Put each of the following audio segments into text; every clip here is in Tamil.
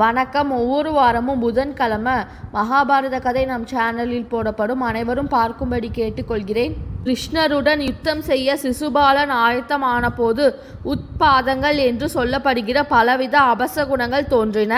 வணக்கம். ஒவ்வொரு வாரமும் புதன்கிழமை மகாபாரத கதை நம் சேனலில் போடப்படும். அனைவரும் பார்க்கும்படி கேட்டுக்கொள்கிறேன். கிருஷ்ணருடன் யுத்தம் செய்ய சிசுபாலன் ஆயத்தமான போது உட்பாதங்கள் என்று சொல்லப்படுகிற பலவித அபசகுணங்கள் தோன்றின.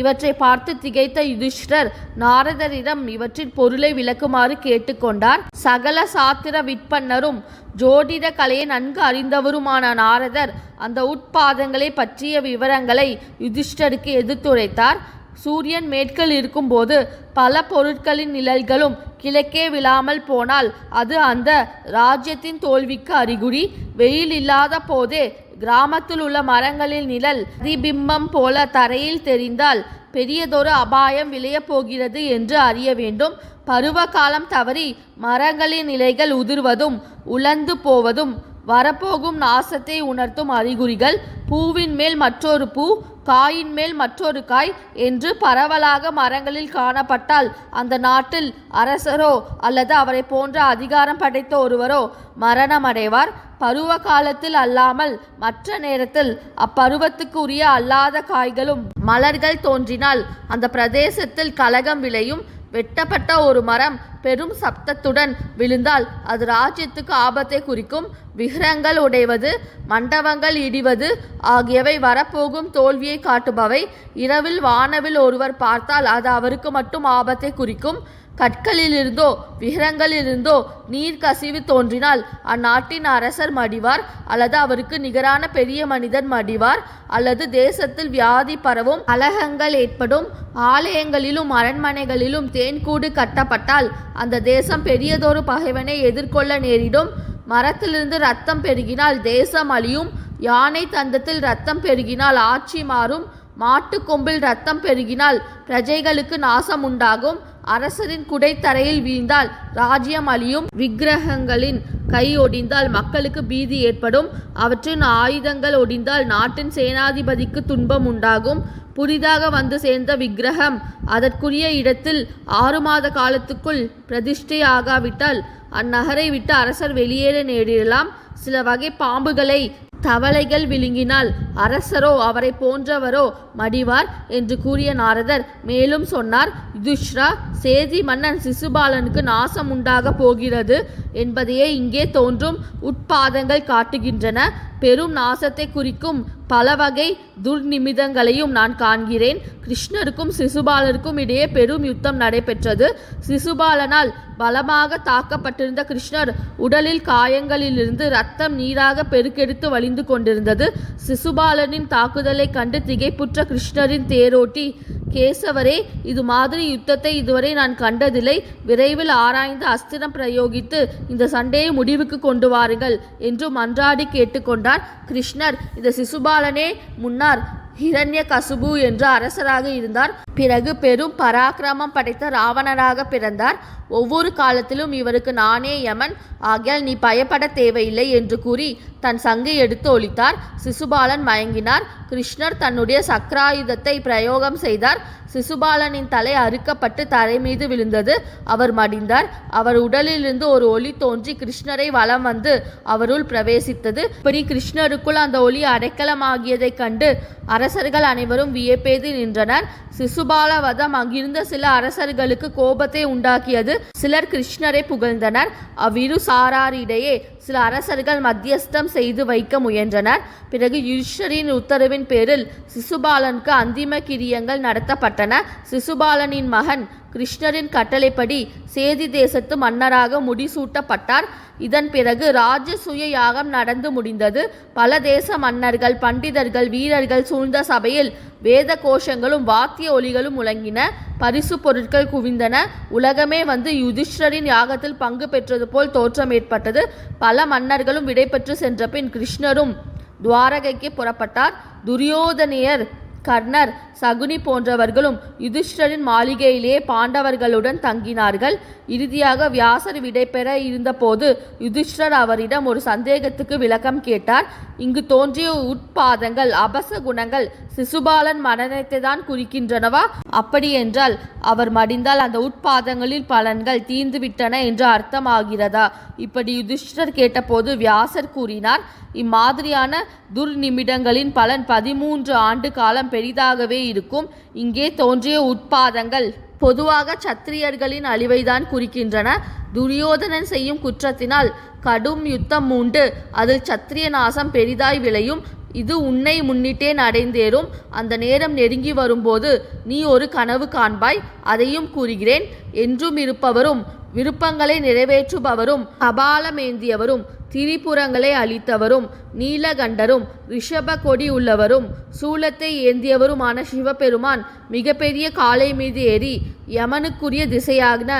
இவற்றை பார்த்து திகைத்த யுதிஷ்டர் நாரதரிடம் இவற்றின் பொருளை விளக்குமாறு கேட்டுக்கொண்டார். சகல சாத்திர விற்பன்னரும் ஜோதிட கலையை நன்கு அறிந்தவருமான நாரதர் அந்த உட்பாதங்களை பற்றிய விவரங்களை யுதிஷ்டருக்கு எதிர்த்துரைத்தார் சூரியன் மேற்கில் இருக்கும்போது பல பொருட்களின் நிழல்களும் கிழக்கே விழாமல் போனால் அது அந்த ராஜ்யத்தின் தோல்விக்கு அறிகுறி. வெயில் இல்லாத போதே கிராமத்தில் உள்ள மரங்களின் நிழல் பிரதிபிம்பம் போல தரையில் தெரிந்தால் பெரியதொரு அபாயம் விளையப் போகிறது என்று அறிய வேண்டும். பருவ காலம் தவறி மரங்களின் இலைகள் உதிர்வதும் உலர்ந்து போவதும் வரப்போகும் நாசத்தை உணர்த்தும் அறிகுறிகள். பூவின் மேல் மற்றொரு பூ காயின் மேல் மற்றொரு காய் என்று பரவலாக மரங்களில் காணப்பட்டால் அந்த நாட்டில் அரசரோ அல்லது அவரை போன்ற அதிகாரம் படைத்த ஒருவரோ மரணமடைவார். பருவ காலத்தில் அல்லாமல் மற்ற நேரத்தில் அப்பருவத்துக்கு உரிய அல்லாத காய்களும் மலர்கள் தோன்றினால் அந்த பிரதேசத்தில் கலகம் விளையும் வெட்டப்பட்ட ஒரு மரம் பெரும் சப்தத்துடன் விழுந்தால் அது ராஜ்யத்துக்கு ஆபத்தை குறிக்கும். விகிரங்கள் உடைவது மண்டபங்கள் இடிவது ஆகியவை வரப்போகும் தோல்வியை காட்டுபவை. இரவில் வானவில் ஒருவர் பார்த்தால் அது அவருக்கு மட்டும் ஆபத்தை குறிக்கும். கற்களிலிருந்தோ விகரங்களிலிருந்தோ நீர் கசிவு தோன்றினால் அந்நாட்டின் அரசர் மடிவார் அல்லது அவருக்கு நிகரான பெரிய மனிதன் மடிவார் அல்லது தேசத்தில் வியாதி பரவும் அலகங்கள் ஏற்படும் ஆலயங்களிலும் அரண்மனைகளிலும் தேன்கூடு கட்டப்பட்டால் அந்த தேசம் பெரியதொரு பகைவனை எதிர்கொள்ள நேரிடும். மரத்திலிருந்து ரத்தம் பெருகினால் தேசம் அழியும் யானை தந்தத்தில் ரத்தம் பெருகினால் ஆட்சி மாறும் மாட்டுக்கொம்பில் ரத்தம் பெருகினால் பிரஜைகளுக்கு நாசம் உண்டாகும். அரசரின் குடை தரையில் வீழ்ந்தால் ராஜ்யம் அழியும். விக்கிரகங்களின் கை ஒடிந்தால் மக்களுக்கு பீதி ஏற்படும். அவற்றின் ஆயுதங்கள் ஒடிந்தால் நாட்டின் சேனாதிபதிக்கு துன்பம் உண்டாகும். புதிதாக வந்து சேர்ந்த விக்கிரகம் அதற்குரிய இடத்தில் ஆறு மாத காலத்துக்குள் பிரதிஷ்டை ஆகாவிட்டால் அந்நகரை விட்டு அரசர் வெளியேற நேரிடலாம். சில வகை பாம்புகளை தவளைகள் விழுங்கினால் அரசரோ அவரை போன்றவரோ மடிவார் என்று கூறிய நாரதர் மேலும் சொன்னார் யுதிஷ்ரா சேதி மன்னன் சிசுபாலனுக்கு நாசம் உண்டாக போகிறது என்பதையே இங்கே தோன்றும் உட்பாதங்கள் காட்டுகின்றன. பெரும் நாசத்தை குறிக்கும் பல வகை துர்நிமிதங்களையும் நான் காண்கிறேன். கிருஷ்ணருக்கும் சிசுபாலருக்கும் இடையே பெரும் யுத்தம் நடைபெற்றது. சிசுபாலனால் பலமாக தாக்கப்பட்டிருந்த கிருஷ்ணர் உடலில் காயங்களிலிருந்து ரத்தம் நீராக பெருக்கெடுத்து வழிந்து கொண்டிருந்தது. சிசுபாலனின் தாக்குதலை கண்டு திகைப்புற்ற கிருஷ்ணரின் தேரோட்டி கேசவரே இது மாதிரி யுத்தத்தை இதுவரை நான் கண்டதில்லை. விரைவில் ஆராய்ந்து அஸ்திரம் பிரயோகித்து இந்த சண்டையை முடிவுக்கு கொண்டு வாருங்கள் என்று மன்றாடி கேட்டுக்கொண்டார் கிருஷ்ணர். இந்த சிசுபால சிசுபாலனே முன்னார் ஹிரண்ய கசுபு என்று அரசராக இருந்தார். பிறகு பெரும் பராக்கிரமம் படைத்த ராவணராக பிறந்தார். ஒவ்வொரு காலத்திலும் இவருக்கு நானே யமன் ஆகியால் நீ பயப்பட தேவையில்லை என்று கூறி தன் சங்கை எடுத்து ஒழித்தார். சிசுபாலன் மயங்கினார். கிருஷ்ணர் தன்னுடைய சக்கராயுதத்தை பிரயோகம் செய்தார். சிசுபாலனின் தலை அறுக்கப்பட்டு தரை மீது விழுந்தது. அவர் மடிந்தார். அவர் உடலிலிருந்து ஒரு ஒளி தோன்றி கிருஷ்ணரை வலம் வந்து அவருள் பிரவேசித்தது. இப்படி கிருஷ்ணருக்குள் அந்த ஒளி அடைக்கலமாகியதைக் கண்டு அரசர்கள் அனைவரும் வியப்பேது நின்றனர். சிசுபால வதம் அங்கிருந்த சில அரசர்களுக்கு கோபத்தை உண்டாக்கியது. சிலர் கிருஷ்ணரை புகழ்ந்தனர். அவ்விரு சாராரிடையே சில அரசர்கள் மத்தியஸ்தம் செய்து வைக்க முயன்றனர். பிறகு யுஷ்டரின் உத்தரவின் பேரில் சிசுபாலனுக்கு அந்திம கிரியங்கள் நடத்தப்பட்டன. சிசுபாலனின் மகன் கிருஷ்ணரின் கட்டளைப்படி சேதி தேசத்து மன்னராக முடிசூட்டப்பட்டார். இதன் பிறகு ராஜசூய யாகம் நடந்து முடிந்தது. பல தேச மன்னர்கள் பண்டிதர்கள் வீரர்கள் சூழ்ந்த சபையில் வேத கோஷங்களும் வாத்திய ஒலிகளும் முழங்கின. பரிசு பொருட்கள் குவிந்தன. உலகமே வந்து யுதிஷ்டரின் யாகத்தில் பங்கு பெற்றது போல் தோற்றம் ஏற்பட்டது. பல மன்னர்களும் விடைபெற்று சென்ற பின் கிருஷ்ணரும் துவாரகைக்கு புறப்பட்டார். துரியோதனையர் கர்ணர் சகுனி போன்றவர்களும் யுதிஷ்டரின் மாளிகையிலேயே பாண்டவர்களுடன் தங்கினார்கள். இறுதியாக வியாசர் விடைபெற இருந்தபோது யுதிஷ்டர் அவரிடம் ஒரு சந்தேகத்துக்கு விளக்கம் கேட்டார். இங்கு தோன்றிய உட்பாதங்கள் அபச குணங்கள் சிசுபாலன் மரணத்தை தான் குறிக்கின்றனவா? அப்படி என்றால் அவர் மடிந்தால் அந்த உட்பாதங்களில் பலன்கள் தீர்ந்துவிட்டன என்று அர்த்தமாகிறதா? இப்படி யுதிஷ்டர் கேட்டபோது வியாசர் கூறினார் இம்மாதிரியான துர்நிமிடங்களின் பலன் பதிமூன்று ஆண்டு காலம் பெரிதாகவே இருக்கும். இங்கே தோன்றிய உட்பாதங்கள் பொதுவாக சத்திரியர்களின் அழிவைதான் குறிக்கின்றன. துரியோதனன் செய்யும் குற்றத்தினால் கடும் யுத்தம் மூண்டு அதில் சத்திரிய நாசம் பெரிதாய் விளையும். இது உன்னை முன்னிட்டே நடைந்தேறும். அந்த நேரம் நெருங்கி வரும்போது நீ ஒரு கனவு காண்பாய். அதையும் கூறுகிறேன். என்றும் இருப்பவரும் விருப்பங்களை நிறைவேற்றுபவரும் அபாலமேந்தியவரும் திரிபுரங்களை அளித்தவரும் நீலகண்டரும் ரிஷப கொடி உள்ளவரும் சூலத்தை ஏந்தியவருமான சிவபெருமான் மிகப்பெரிய காளை மீது ஏறி யமனுக்குரிய திசையான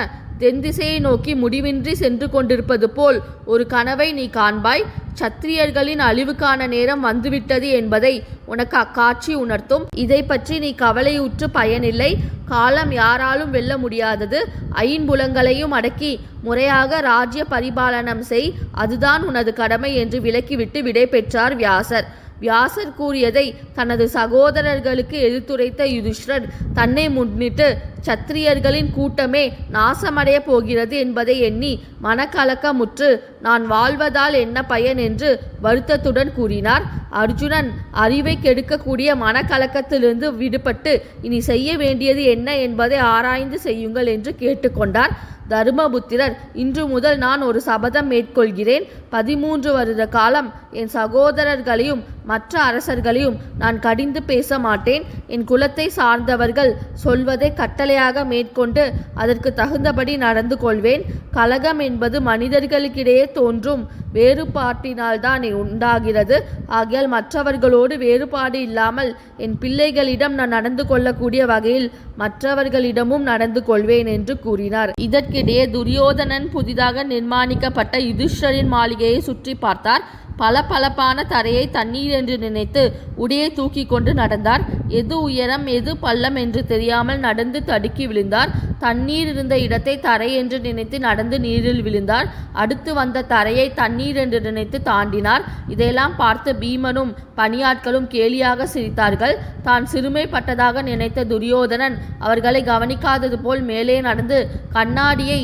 தென் திசையை நோக்கி முடிவின்றி சென்று கொண்டிருப்பது போல் ஒரு கனவை நீ காண்பாய். சத்திரியர்களின் அழிவுக்கான நேரம் வந்துவிட்டது என்பதை உனக்கு அக்காட்சி உணர்த்தும். இதை பற்றி நீ கவலையுற்று பயனில்லை. காலம் யாராலும் வெல்ல முடியாதது. ஐம்புலங்களையும் அடக்கி முறையாக ராஜ்ய பரிபாலனம் செய். அதுதான் உனது கடமை என்று விலக்கிவிட்டு விடை பெற்றார் வியாசர். வியாசர் கூறியதை தனது சகோதரர்களுக்கு எடுத்துரைத்த யுதிஷ்டர் தன்னை முன்னிட்டு சத்திரியர்களின் கூட்டமே நாசமடைய போகிறது என்பதை எண்ணி மனக்கலக்கமுற்று நான் வாழ்வதால் என்ன பயன்? என்று வருத்தத்துடன் கூறினார். அர்ஜுனன் அறிவை கெடுக்கக்கூடிய மனக்கலக்கத்திலிருந்து விடுபட்டு இனி செய்ய வேண்டியது என்ன என்பதை ஆராய்ந்து செய்யுங்கள் என்று கேட்டுக்கொண்டார். தர்மபுத்திரர் இன்று முதல் நான் ஒரு சபதம் மேற்கொள்கிறேன். பதிமூன்று வருட காலம் என் சகோதரர்களையும் மற்ற அரசர்களையும் நான் கடிந்து பேச மாட்டேன் என் குலத்தை சார்ந்தவர்கள் சொல்வதை கட்டளையாக மேற்கொண்டு அதற்கு தகுந்தபடி நடந்து கொள்வேன். கலகம் என்பது மனிதர்களுக்கிடையே தோன்றும் வேறுபாட்டினால்தான் உண்டாகிறது. ஆகையால் மற்றவர்களோடு வேறுபாடு இல்லாமல் என் பிள்ளைகளிடம் நான் நடந்து கொள்ளக்கூடிய வகையில் மற்றவர்களிடமும் நடந்து கொள்வேன் என்று கூறினார். இதற்கிடையே துரியோதனன் புதிதாக நிர்மாணிக்கப்பட்ட யுதிஷ்டரின் மாளிகையை சுற்றி பார்த்தார். பளபளப்பான தரையை தண்ணீர் என்று நினைத்து உடையை தூக்கி கொண்டு நடந்தார். எது உயரம் எது பள்ளம் என்று தெரியாமல் நடந்து தடுக்கி விழுந்தார். தண்ணீர் இருந்த இடத்தை தரை என்று நினைத்து நடந்து நீரில் விழுந்தார். அடுத்து வந்த தரையை தண்ணீர் என்று நினைத்து தாண்டினார். இதையெல்லாம் பார்த்து பீமனும் பணியாட்களும் கேலியாக சிரித்தார்கள். தான் சிறுமைப்பட்டதாக நினைத்த துரியோதனன் அவர்களை கவனிக்காதது போல் மேலே நடந்து கண்ணாடியை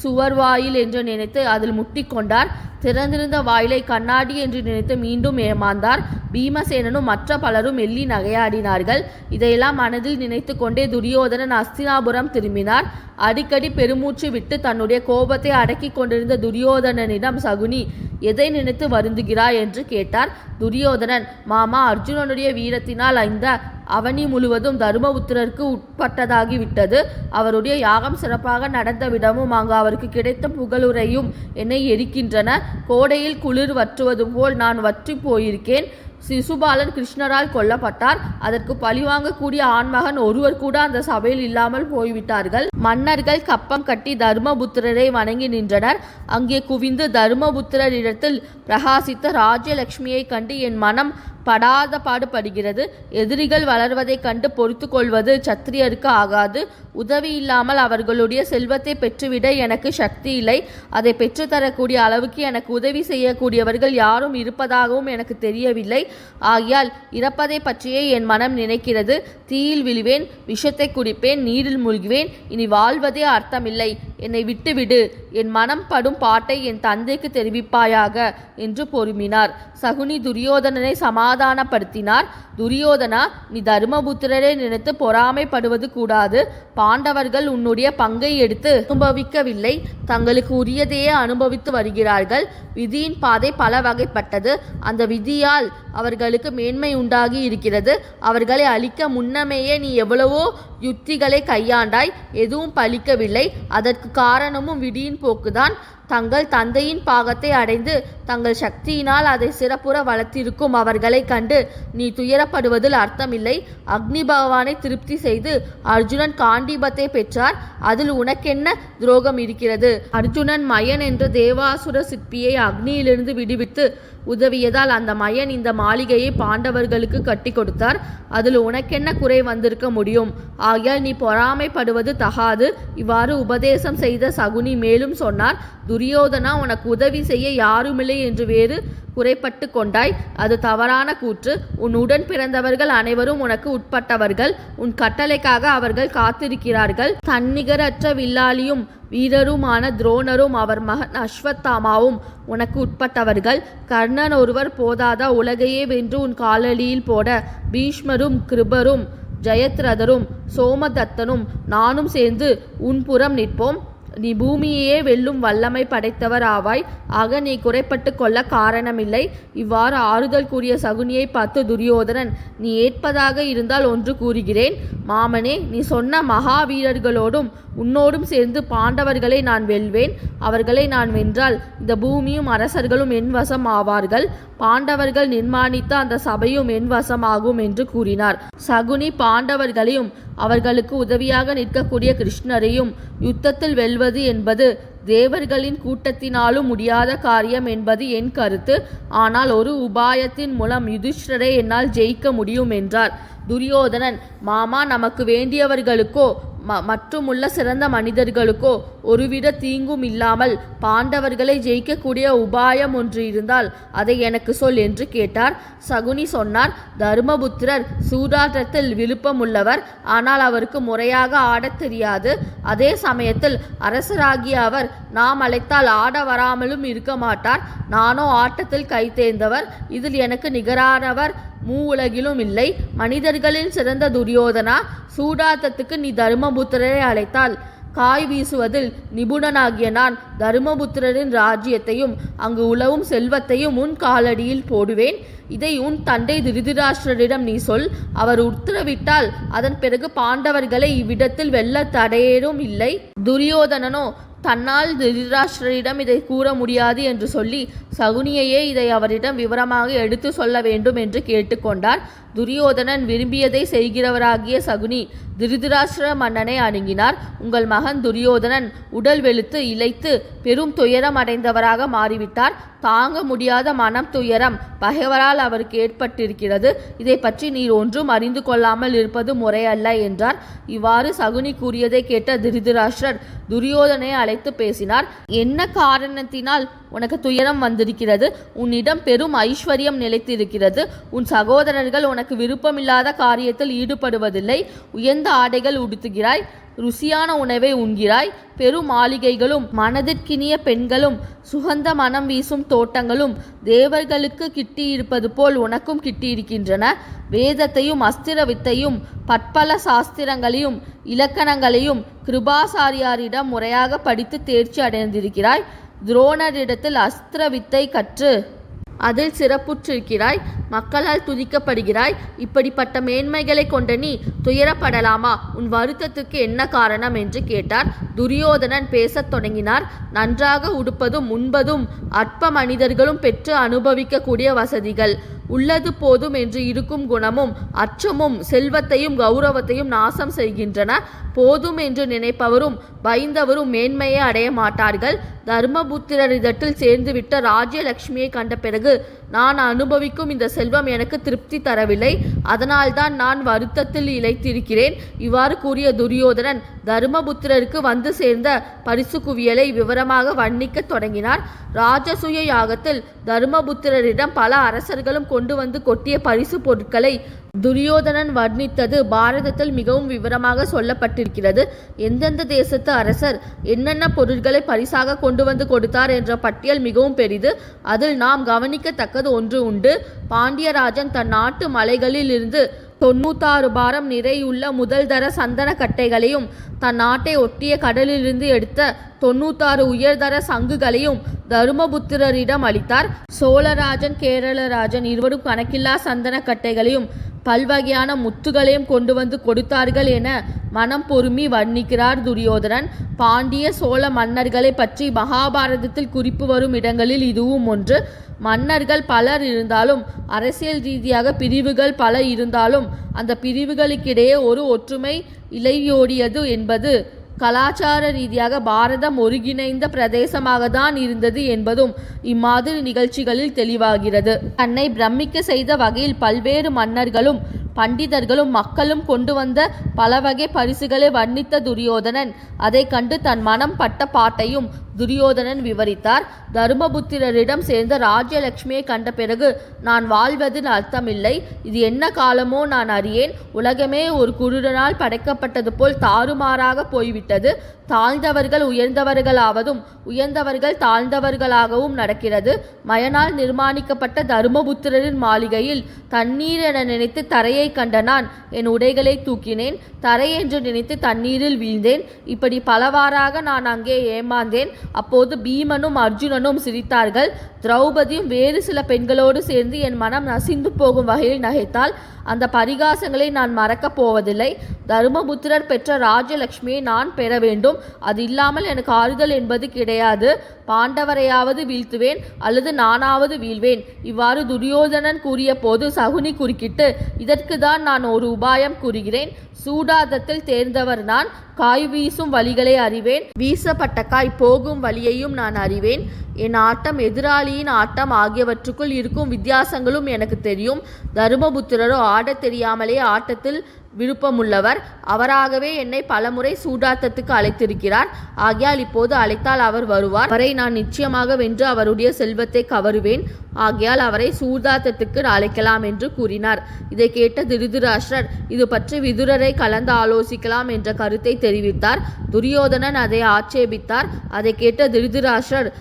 சுவர் வாயில் என்று நினைத்து அதில் முட்டிக்கொண்டார். திறந்திருந்த வாயிலை கண்ணாடி என்று நினைத்து மீண்டும் ஏமாந்தார். பீமசேனனும் மற்ற பலரும் எள்ளி நகையாடினார்கள். இதையெல்லாம் மனதில் நினைத்து கொண்டே துரியோதனன் அஸ்தினாபுரம் திரும்பினார். அடிக்கடி பெருமூச்சு விட்டு தன்னுடைய கோபத்தை அடக்கி கொண்டிருந்த துரியோதனனிடம் சகுனி எதை நினைத்து வருந்துகிறாய் என்று கேட்டார். துரியோதனன் மாமா அர்ஜுனனுடைய வீரத்தினால் ஐந்த அவனி முழுவதும் தருமபுத்திரருக்கு உட்பட்டதாகிவிட்டது. அவருடைய யாகம் சிறப்பாக நடந்த விடமும் அங்கு அவருக்கு கிடைத்த புகழுரையும் என்னை எரிக்கின்றன. கோடையில் குளிர் வற்றுவது போல் நான் வற்றி போயிருக்கேன். சிசுபாலன் கிருஷ்ணரால் கொல்லப்பட்டார். அதற்கு பழிவாங்கக்கூடிய ஆண்மகன் ஒருவர் கூட அந்த சபையில் இல்லாமல் போய்விட்டார்கள். மன்னர்கள் கப்பம் கட்டி தர்மபுத்திரரை வணங்கி நின்றனர். அங்கே குவிந்து தர்மபுத்திரரிடத்தில் பிரகாசித்த ராஜ்யலட்சுமியை கண்டு என் மனம் படாத பாடுபடுகிறது. எதிரிகள் வளர்வதைக் கண்டு பொறுத்து கொள்வது சத்திரியருக்கு ஆகாது. உதவி இல்லாமல் அவர்களுடைய செல்வத்தை பெற்றுவிட எனக்கு சக்தி இல்லை. அதை பெற்றுத்தரக்கூடிய அளவுக்கு எனக்கு உதவி செய்யக்கூடியவர்கள் யாரும் இருப்பதாகவும் எனக்கு தெரியவில்லை. ஆகியால் இறப்பதை பற்றியே என் மனம் நினைக்கிறது. தீயில் விழுவேன் விஷத்தை குடிப்பேன் நீரில் மூழ்குவேன். இனி வாழ்வதே அர்த்தமில்லை. என்னை விட்டுவிடு. என் மனம் படும் பாட்டை என் தந்தைக்கு தெரிவிப்பாயாக என்று பொறுமினார். சகுனி துரியோதனனை சமாதானப்படுத்தினார். துரியோதனா நீ தர்மபுத்திரரை நினைத்து பொறாமைப்படுவது கூடாது. பாண்டவர்கள் உன்னுடைய பங்கை எடுத்து அனுபவிக்கவில்லை. தங்களுக்கு உரியதையே அனுபவித்து வருகிறார்கள். விதியின் பாதை பல வகைப்பட்டது. அந்த விதியால் அவர்களுக்கு மேன்மை உண்டாகி இருக்கிறது. அவர்களை அழிக்க முன்னமேயே நீ எவ்வளவோ யுத்திகளை கையாண்டாய். எதுவும் பலிக்கவில்லை அதற்கு காரணமும் விடியின் போக்குதான். தங்கள் தந்தையின் பாகத்தை அடைந்து தங்கள் சக்தியினால் அதை சிறப்புற வளர்த்திருக்கும் அவர்களை கண்டு நீ துயரப்படுவதில் அர்த்தமில்லை. அக்னி பகவானை திருப்தி செய்து அர்ஜுனன் காண்டீபத்தை பெற்றார். அதில் உனக்கென்ன துரோகம் இருக்கிறது? அர்ஜுனன் மயன் என்ற தேவாசுர சிற்பியை அக்னியிலிருந்து விடுவித்து உதவியதால் அந்த மயன் இந்த மாளிகையை பாண்டவர்களுக்கு கட்டி கொடுத்தார். அதில் உனக்கென்ன குறை வந்திருக்க முடியும்? ஆகையால் நீ பொறாமைப்படுவது தகாது. இவ்வாறு உபதேசம் செய்த சகுனி மேலும் சொன்னார் துரியோதனா உனக்கு உதவி செய்ய யாருமில்லை என்று வேறு குறைப்பட்டு கொண்டாய். அது தவறான கூற்று. உன் உடன் பிறந்தவர்கள் அனைவரும் உனக்கு உட்பட்டவர்கள். உன் கட்டளைக்காக அவர்கள் காத்திருக்கிறார்கள். தன்னிகரற்ற வில்லாளியும் வீரருமான துரோணரும் அவர் மகன் அஸ்வத்தாமாவும் உனக்கு உட்பட்டவர்கள். கர்ணன் ஒருவர் போதாதா உலகையே வென்று உன் காலடியில் போட. பீஷ்மரும் கிருபரும் ஜெயத்ரதரும் சோமதத்தனும் நானும் சேர்ந்து உன்புறம் நிற்போம். நீ பூமியையே வெல்லும் வல்லமை படைத்தவர் ஆவாய் ஆக நீ குறைப்பட்டு கொள்ள காரணமில்லை. இவ்வாறு ஆறுதல் கூறிய சகுனியை பார்த்து துரியோதனன் நீ ஏற்பதாக இருந்தால் ஒன்று கூறுகிறேன். மாமனே நீ சொன்ன மகாவீரர்களோடும் உன்னோடும் சேர்ந்து பாண்டவர்களை நான் வெல்வேன். அவர்களை நான் வென்றால் இந்த பூமியும் அரசர்களும் என் வசம் ஆவார்கள். பாண்டவர்கள் நிர்மாணித்த அந்த சபையும் என் வசமாகும் என்று கூறினார். சகுனி பாண்டவர்களையும் அவர்களுக்கு உதவியாக நிற்கக்கூடிய கிருஷ்ணரையும் யுத்தத்தில் வெல்வது என்பது தேவர்களின் கூட்டத்தினாலும் முடியாத காரியம் என்பது என் கருத்து. ஆனால் ஒரு உபாயத்தின் மூலம் யுதிஷ்டரை என்னால் ஜெயிக்க முடியும் என்றார். துரியோதனன் மாமா நமக்கு வேண்டியவர்களுக்கோ ம மற்றுமுள்ள சிறந்த மனிதர்களுக்கோ ஒருவித தீங்கும் இல்லாமல் பாண்டவர்களை ஜெயிக்கக்கூடிய உபாயம் ஒன்று இருந்தால் அதை எனக்கு சொல் என்று கேட்டார். சகுனி சொன்னார் தர்மபுத்திரர் சூதாட்டத்தில் விருப்பமுள்ளவர் ஆனால் அவருக்கு முறையாக ஆடத் தெரியாது. அதே சமயத்தில் அரசராகிய அவர் நாம் அழைத்தால் ஆட வராமலும் இருக்க மாட்டார். நானோ ஆட்டத்தில் கைத்தேர்ந்தவர் இதில் எனக்கு நிகரானவர் மூ உலகிலும் இல்லை. மனிதர்களில் சிறந்த துரியோதனா சூடாட்டத்துக்கு நீ தருமபுத்திரரை அழைத்தால். காய் வீசுவதில் நிபுணனாகிய நான் தருமபுத்திரரின் ராஜ்யத்தையும் அங்கு உலவும் செல்வத்தையும் உன் காலடியில் போடுவேன். இதை உன் தந்தை திருதிராஷ்டிரரிடம் நீ சொல். அவர் உத்தரவிட்டால் அதன் பிறகு பாண்டவர்களை இவ்விடத்தில் வெல்ல தடையேறும் இல்லை. துரியோதனனோ தன்னால் திருதராஷ்டிரரிடம் இதை கூற முடியாது என்று சொல்லி சகுனியையே இதை அவரிடம் விவரமாக எடுத்து சொல்ல வேண்டும் என்று கேட்டுக்கொண்டார். துரியோதனன் விரும்பியதை செய்கிறவராகிய சகுனி திருதராஷ்டிர மன்னனை அணுகினார். உங்கள் மகன் துரியோதனன் உடல் வெளுத்து இழைத்து பெரும் துயரம் அடைந்தவராக மாறிவிட்டார். தாங்க முடியாத மனம் துயரம் பகைவரால் அவருக்கு ஏற்பட்டிருக்கிறது. இதை பற்றி நீர் ஒன்றும் அறிந்து கொள்ளாமல் இருப்பது முறையல்ல என்றார். இவ்வாறு சகுனி கூறியதை கேட்ட திருதராஷ்டிரர் துரியோதனை அழை அழைத்து பேசினார். என்ன காரணத்தினால் உனக்கு துயரம் வந்திருக்கிறது? உன்னிடம் பெரும் ஐஸ்வர்யம் நிலைத்திருக்கிறது. உன் சகோதரர்கள் உனக்கு விருப்பமில்லாத காரியத்தில் ஈடுபடுவதில்லை. உயர்ந்த ஆடைகள் உடுத்துகிறாய். ருசியான உணவை உண்கிறாய். பெரும் மாளிகைகளும் மனதிற்கினிய பெண்களும் சுகந்த மனம் வீசும் தோட்டங்களும் தேவர்களுக்கு கிட்டியிருப்பது போல் உனக்கும் கிட்டியிருக்கின்றன. வேதத்தையும் அஸ்திர வித்தையும் பற்பல சாஸ்திரங்களையும் இலக்கணங்களையும் கிருபாசாரியாரிடம் முறையாக படித்து தேர்ச்சி அடைந்திருக்கிறாய். துரோணரிடத்தில் அஸ்திர வித்தை கற்று அதில் சிறப்புற்றிருக்கிறாய் மக்களால் துதிக்கப்படுகிறாய். இப்படிப்பட்ட மேன்மைகளை கொண்ட நீ துயரப்படலாமா? உன் வருத்தத்துக்கு என்ன காரணம்? என்று கேட்டார். துரியோதனன் பேசத் தொடங்கினார். நன்றாக உடுப்பதும் உண்பதும் அற்ப மனிதர்களும் பெற்று அனுபவிக்கக்கூடிய வசதிகள். உள்ளது போதும் என்று இருக்கும் குணமும் அச்சமும் செல்வத்தையும் கௌரவத்தையும் நாசம் செய்கின்றன. போதும் என்று நினைப்பவரும் பயந்தவரும் மேன்மையை அடைய மாட்டார்கள். தர்மபுத்திரரிடத்தில் சேர்ந்துவிட்ட ராஜ்யலட்சுமியை கண்ட பிறகு நான் அனுபவிக்கும் இந்த செல்வம் எனக்கு திருப்தி தரவில்லை. அதனால்தான் நான் வருத்தத்தில் இழைத்திருக்கிறேன். இவ்வாறு கூறிய துரியோதனன் தர்மபுத்திரருக்கு வந்து சேர்ந்த பரிசு குவியலை விவரமாக வர்ணிக்கத் தொடங்கினார். ராஜசூய யாகத்தில் தருமபுத்திரரிடம் பல அரசர்களும் கொண்டு வந்து கொட்டிய பரிசு பொருட்களை துரியோதனன் வர்ணித்தது பாரதத்தில் மிகவும் விவரமாக சொல்லப்பட்டிருக்கிறது. எந்தெந்த தேசத்து அரசர் என்னென்ன பொருட்களை பரிசாக கொண்டு வந்து கொடுத்தார் என்ற பட்டியல் மிகவும் பெரிது. அதில் நாம் கவனிக்கத்தக்கது ஒன்று உண்டு. பாண்டியராஜன் தன் நாட்டு மலைகளில் இருந்து தொண்ணூத்தாறு பாரம் நிறையுள்ள முதல் தர சந்தன கட்டைகளையும் தன் நாட்டை ஒட்டிய கடலிலிருந்து எடுத்த தொண்ணூத்தாறு உயர்தர சங்குகளையும் தருமபுத்திரரிடம் அளித்தார். சோழராஜன் கேரளராஜன் இருவரும் கணக்கில்லா சந்தன கட்டைகளையும் பல்வகையான முத்துகளையும் கொண்டு வந்து கொடுத்தார்கள் என மனம் பொறுமி வர்ணிக்கிறார் துரியோதனன். பாண்டிய சோழ மன்னர்களை பற்றி மகாபாரதத்தில் குறிப்பு வரும் இடங்களில் இதுவும் ஒன்று. மன்னர்கள் பலர் இருந்தாலும் அரசியல் ரீதியாக பிரிவுகள் பல இருந்தாலும் அந்த பிரிவுகளுக்கிடையே ஒரு ஒற்றுமை இலையோடியது என்பது கலாச்சார ரீதியாக பாரதம் ஒருங்கிணைந்த பிரதேசமாக தான் இருந்தது என்பதும் இம்மாதிரி நிகழ்ச்சிகளில் தெளிவாகிறது. தன்னை பிரமிக்க செய்த வகையில் பல்வேறு மன்னர்களும் பண்டிதர்களும் மக்களும் கொண்டு வந்த பல வகை பரிசுகளை வர்ணித்த துரியோதனன் அதை கண்டு தன் மனம் பட்ட பாட்டையும் துரியோதனன் விவரித்தார் தருமபுத்திரரிடம் சேர்ந்த ராஜ்யலட்சுமியை கண்ட பிறகு நான் வாழ்வதில் அர்த்தமில்லை. இது என்ன காலமோ நான் அறியேன். உலகமே ஒரு குருடனால் படைக்கப்பட்டது போல் தாறுமாறாக போய்விட்டது. தாழ்ந்தவர்கள் உயர்ந்தவர்களாவதும் உயர்ந்தவர்கள் தாழ்ந்தவர்களாகவும் நடக்கிறது. மயனால் நிர்மாணிக்கப்பட்ட தருமபுத்திரரின் மாளிகையில் தண்ணீர் என நினைத்து தரையை கண்ட நான் என் உடைகளை தூக்கினேன். தரை என்று நினைத்து தண்ணீரில் வீழ்ந்தேன். இப்படி பலவாறாக நான் அங்கே ஏமாந்தேன். அப்போது பீமனும் அர்ஜுனனும் சிரித்தார்கள். திரௌபதியும் வேறு சில பெண்களோடு சேர்ந்து என் மனம் நசிந்து போகும் வகையில் நகைத்தால் அந்த பரிகாசங்களை நான் மறக்கப் போவதில்லை. தருமபுத்திரர் பெற்ற ராஜலட்சுமியை நான் பெற வேண்டும். அது இல்லாமல் எனக்கு ஆறுதல் என்பது கிடையாது. பாண்டவரையாவது வீழ்த்துவேன் அல்லது நானாவது வீழ்வேன். இவ்வாறு துரியோதனன் கூறிய போது சகுனி குறுக்கிட்டு இதற்கு தான் நான் ஒரு உபாயம் கூறுகிறேன். சூடாதத்தில் தேர்ந்தவர் நான். காய் வீசும் வழிகளை அறிவேன். வீசப்பட்ட காய் போகும் வழியையும் நான் அறிவேன். என் ஆட்டம் எதிராளியின் ஆட்டம் ஆகியவற்றுக்குள் இருக்கும் வித்தியாசங்களும் எனக்கு தெரியும். தருமபுத்திரரோ ஆடத் தெரியாமலே ஆட்டத்தில் விருப்பமுள்ளவர். அவராகவே என்னை பலமுறை சூதாட்டத்துக்கு அழைத்திருக்கிறார். ஆகையால் இப்போது அழைத்தால் அவர் வருவார். அவரை நான் நிச்சயமாக வென்று அவருடைய செல்வத்தை கவருவேன். ஆகையால் அவரை சூதாட்டத்துக்கு அழைக்கலாம் என்று கூறினார். இதை கேட்ட திருதராஷ்டிரர் இது பற்றி விதுரரை கலந்து ஆலோசிக்கலாம் என்ற கருத்தை தெரிவித்தார். துரியோதனன் அதை ஆட்சேபித்தார். அதை கேட்ட திருதராஷ்டிரர்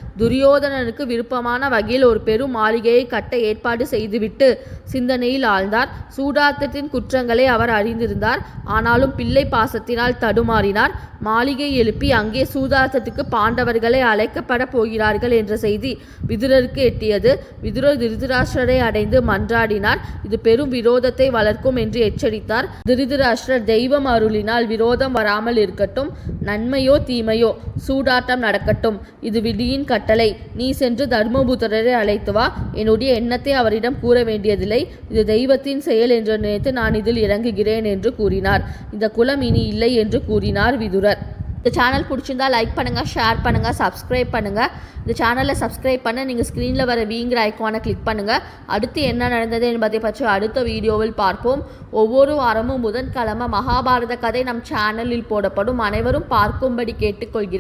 துரியோதனனுக்கு விருப்பமான வகையில் ஒரு பெரும் மாளிகையை கட்ட ஏற்பாடு செய்துவிட்டு சிந்தனையில் ஆழ்ந்தார். சூதாட்டத்தின் குற்றங்களை அவர் அறிந்திருந்தார். ஆனாலும் பிள்ளை பாசத்தினால் தடுமாறினார். மாளிகை எழுப்பி அங்கே சூதாட்டத்துக்கு பாண்டவர்களை அழைக்கப்பட போகிறார்கள் என்ற செய்தி விதுரருக்கு எட்டியது. விதுரர் திருதராஷ்டரை அடைந்து மன்றாடினார். இது பெரும் விரோதத்தை வளர்க்கும் என்று எச்சரித்தார். திருதராஷ்டர் தெய்வம் அருளினால் விரோதம் வராமல் இருக்கட்டும். நன்மையோ தீமையோ சூதாட்டம் நடக்கட்டும். இது விதியின் கட்டளை. நீ சென்று தர்மபுத்திரரை அழைத்து வா. என்னுடைய எண்ணத்தை அவரிடம் கூற வேண்டியதில்லை. இது தெய்வத்தின் செயல் என்று நினைத்து நான் இதில் இறங்குகிறேன் என்று கூறினார். இந்த குலம் இனி இல்லை என்று கூறினார் விதுரர். இந்த சேனல் பிடிச்சிருந்தா லைக் பண்ணுங்கள் ஷேர் பண்ணுங்கள் சப்ஸ்கிரைப் பண்ணுங்கள் இந்த சேனலை சப்ஸ்கிரைப் பண்ண நீங்கள் ஸ்க்ரீனில் வர வீங்கிற ஐக்கானை கிளிக் பண்ணுங்கள் அடுத்து என்ன நடந்தது என்பதை பற்றி அடுத்த வீடியோவில் பார்ப்போம். ஒவ்வொரு வாரமும் புதன்கிழமை மகாபாரத கதை நம் சேனலில் போடப்படும். அனைவரும் பார்க்கும்படி கேட்டுக்கொள்கிறேன்.